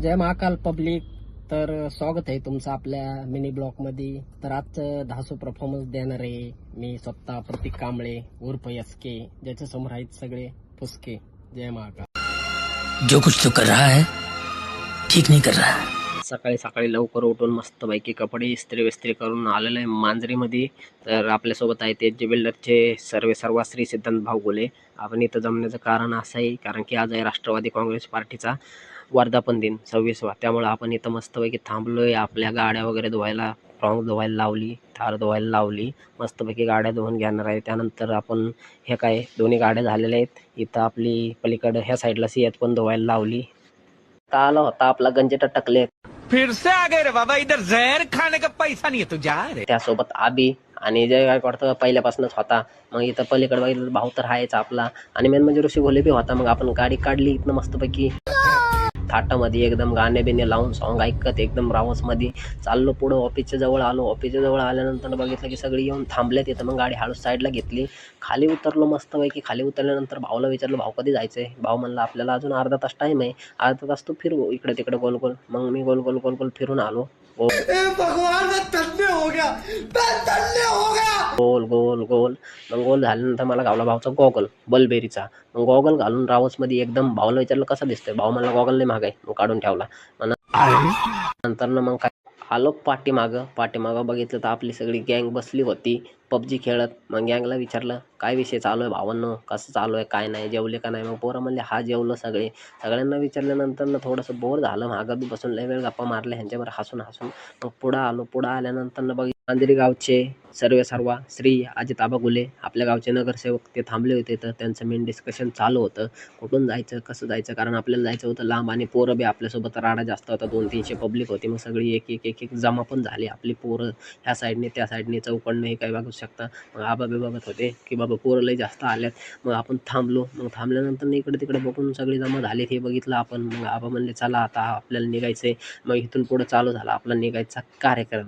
जय Mahakal public. तर स्वागत आहे तुमचं आपल्या मिनी ब्लॉकमध्ये तर आजचं धासू परफॉर्मन्स देणार आहे मी स्वतः प्रतीक कांबळे उर्फ एस के ज्याच्या समोर आहेत सगळे फुसके. जय महाकाल. जो कुछ तो कर रहा है ठीक नहीं कर रहा है। सकाळी सकाळी लवकर उठून मस्तपैकी कपडे इस्त्री विस्त्री करून आलेलं आहे मांजरीमध्ये. तर आपल्यासोबत आहेत एच जी बिल्डरचे सर्वे सर्वाश्री सिद्धांत भाऊ गोले आपण इथं जमण्याचं कारण असं आहे कारण की आज आहे राष्ट्रवादी काँग्रेस पार्टीचा. वर्धापन दिन सव्वीसवा. त्यामुळं आपण इथं मस्तपैकी थांबलोय. आपल्या गाड्या वगैरे धुवायला रॉंग धुवायला लावली थार धुवायला लावली. मस्तपैकी गाड्या धुवून घेणार आहे. त्यानंतर आपण हे काय दोन्ही गाड्या झालेल्या आहेत. इथं आपली पलीकडं ह्या साईडला सियात पण धुवायला लावली. आता आला होता आपला गंजेटा टकले. फिर से आ गए रे बाबा इधर जहर खाने का पैसा नहीं है रे. त्यासोबत आबी आणि जय गायकवाड पहिल्यापासूनच होता. मग इथं पलीकडे भाऊ तर आहेच आपला. आणि मेन म्हणजे ऋषी घोले बी होता. मग आपण गाडी काढली. इथनं मस्तपैकी थाटामध्ये एकदम गाणे बिणे लावून सॉन्ग ऐकत एकदम रावसमध्ये चाललो पुढं ऑफिसच्या जवळ आलो. ऑफिसच्या जवळ आल्यानंतर बघितलं की सगळी येऊन थांबले तिथं मग गाडी हळूच साईडला घेतली. खाली उतरलो मस्तपैकी. खाली उतरल्यानंतर भाऊला विचारलं भाऊ कधी जायचंय? भाऊ म्हणला आपल्याला अजून अर्धा तास टाईम आहे. अर्धा तास तू फिरवू इकडे तिकडे गोल गोल. मग मी गोल गोल गोल गोल फिरून आलो. गोल गोल गोल. मग गोल झाल्यानंतर मला गावला भाऊचा गॉगल बलबेरीचा. मग गॉगल घालून रावसमध्ये एकदम भाऊला विचारलं कसं दिसतंय? भाऊ मला गॉगल नाही मागाय मग काढून ठेवला. नंतर ना मग काय? आलो पाठीमागं. पाठीमागं बघितलं तर आपली सगळी गँग बसली होती. पबजी खेळत. मग गँगला विचारलं काय विषय चालू आहे भावांनो? कसं चालू आहे? काय नाही? जेवले का नाही? मग पोरं म्हणले हा जेवलं सगळे. सगळ्यांना विचारल्यानंतर ना थोडंसं बोर झालं. मागं बी बसून लय वेळ गप्पा मारल्या. ह्यांच्यावर हसून हसून मग पुढं आलो. पुढं आल्यानंतर ना बघ अंधेरी गावचे सर्वे सर्वा श्री अजित आबागुले आपल्या गावचे नगरसेवक ते थांबले होते. तर त्यांचं मेन डिस्कशन चालू होतं. कुठून जायचं कसं जायचं? कारण आपल्याला जायचं होतं लांब आणि पोरं बी आपल्यासोबत राडा जास्त होता. दोन तीनशे पब्लिक होती. मग सगळी एक एक एक एक जमा पण झाली. आपली पोरं ह्या साईडने त्या साईडने चौकडनं हे काही बघू शकता. मग आबा बी बघत होते की बाबा पोरं लई जास्त आल्यात. मग आपण थांबलो. मग थांबल्यानंतर इकडे तिकडे बघून सगळी जमा झाली. हे बघितलं आपण. मग आबा म्हणले चला आता आपल्याला निघायचं आहे मग इथून पुढं चालू झाला. आपला निघायचा कार्यक्रम.